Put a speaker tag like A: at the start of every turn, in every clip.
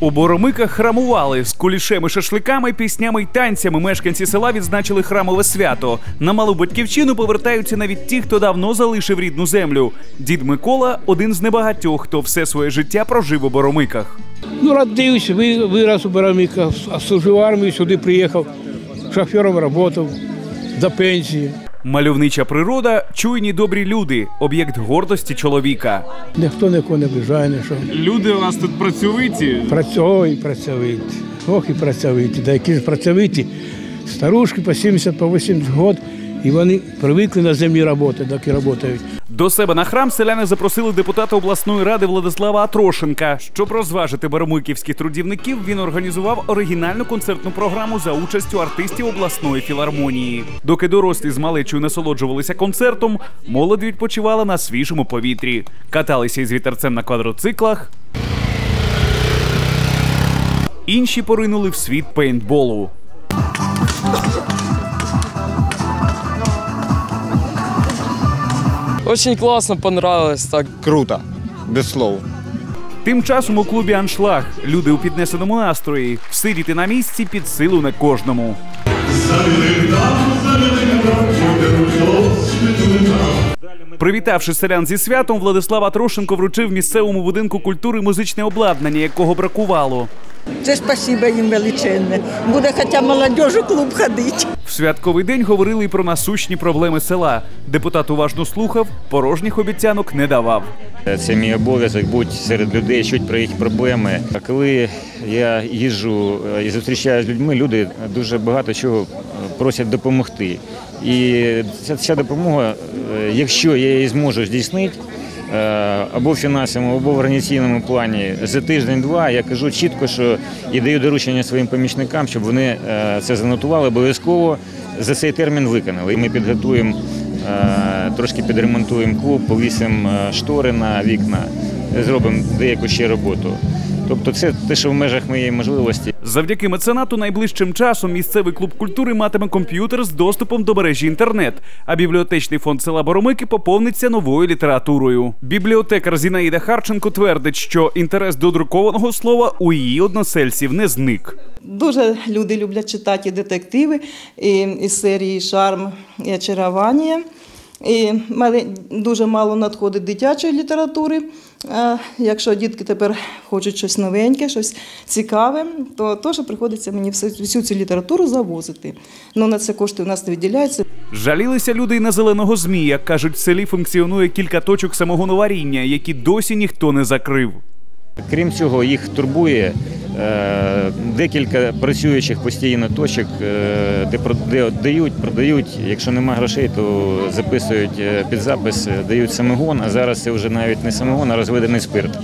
A: У Боромиках храмували з кулішем і шашликами, піснями й танцями. Мешканці села відзначили храмове свято. На малу батьківщину повертаються навіть ті, хто давно залишив рідну землю. Дід Микола один з небагатьох, хто все своє життя прожив у Боромиках.
B: Ну, родився, ви- вирос у Барамиках, а служив в армії, сюди приїхав, шофером працював до пенсії.
A: Мальовнича природа, чуйні добрі люди, об'єкт гордості чоловіка.
B: Ніхто нікого не обижає, не що.
C: Люди у вас тут працьовиті.
B: Працьові, працьовиті. Ох і працьовиті. Да які ж працьовиті. Старушки по 70, по 80 років, і вони привикли на землі працювати, так і працюють.
A: До себе на храм селяни запросили депутата обласної ради Владислава Атрошенка. Щоб розважити баромиківських трудівників, він організував оригінальну концертну програму за участю артистів обласної філармонії. Доки дорослі з малечою насолоджувалися концертом, молодь відпочивала на свіжому повітрі, каталися із вітерцем на квадроциклах. Інші поринули в світ пейнтболу.
D: Очень классно понравилось так.
E: Круто, без слов.
A: Тим часом у клубі Аншлаг люди у піднесеному настрої всидіти на місці під силу не кожному. Привітавши селян зі святом, Владислав Атрошенко вручив місцевому будинку культури музичне обладнання, якого бракувало.
F: Це спасибо їм величезне. Буде хоча молодежу клуб ходити.
A: В святковий день говорили й про насущні проблеми села. Депутат уважно слухав, порожніх обіцянок не давав.
G: Це мій обов'язок бути серед людей, чути про їх проблеми. А коли я їжджу е, і зустрічаюся з людьми, люди дуже багато чого просять допомогти. І ця, ця допомога, е, якщо я її зможу здійснити, е, або в фінансовому, або в організаційному плані за тиждень-два я кажу чітко, що і даю доручення своїм помічникам, щоб вони е, це занотували, обов'язково за цей термін виконали. І ми підготуємо трошки підремонтуємо клуб, повісимо штори на вікна, зробимо деяку ще роботу. Тобто це те, що в межах моєї можливості.
A: Завдяки меценату найближчим часом місцевий клуб культури матиме комп'ютер з доступом до мережі інтернет, а бібліотечний фонд села Боромики поповниться новою літературою. Бібліотекар Зінаїда Харченко твердить, що інтерес до друкованого слова у її односельців не зник.
H: Дуже люди люблять читати і детективи і, із серії Шарм і очарування. І дуже мало надходить дитячої літератури. Якщо дітки тепер хочуть щось новеньке, щось цікаве, то теж приходиться мені всю цю літературу завозити. Ну на це кошти у нас не виділяються.
A: Жалілися люди й на зеленого змія. кажуть, в селі функціонує кілька точок самогоноваріння, які досі ніхто не закрив.
G: Крім цього, їх турбує е, декілька працюючих постійно точок, е, де, дають, продають. Якщо нема грошей, то записують е, під запис, дають самогон, а зараз це вже навіть не самогон, а розведений спирт.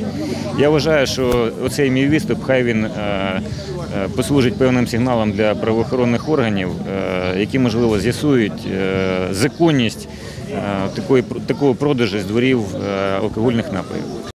G: Я вважаю, що оцей мій виступ, хай він послужить певним сигналом для правоохоронних органів, які, можливо, з'ясують законність такої, такого продажу з дворів алкогольних напоїв.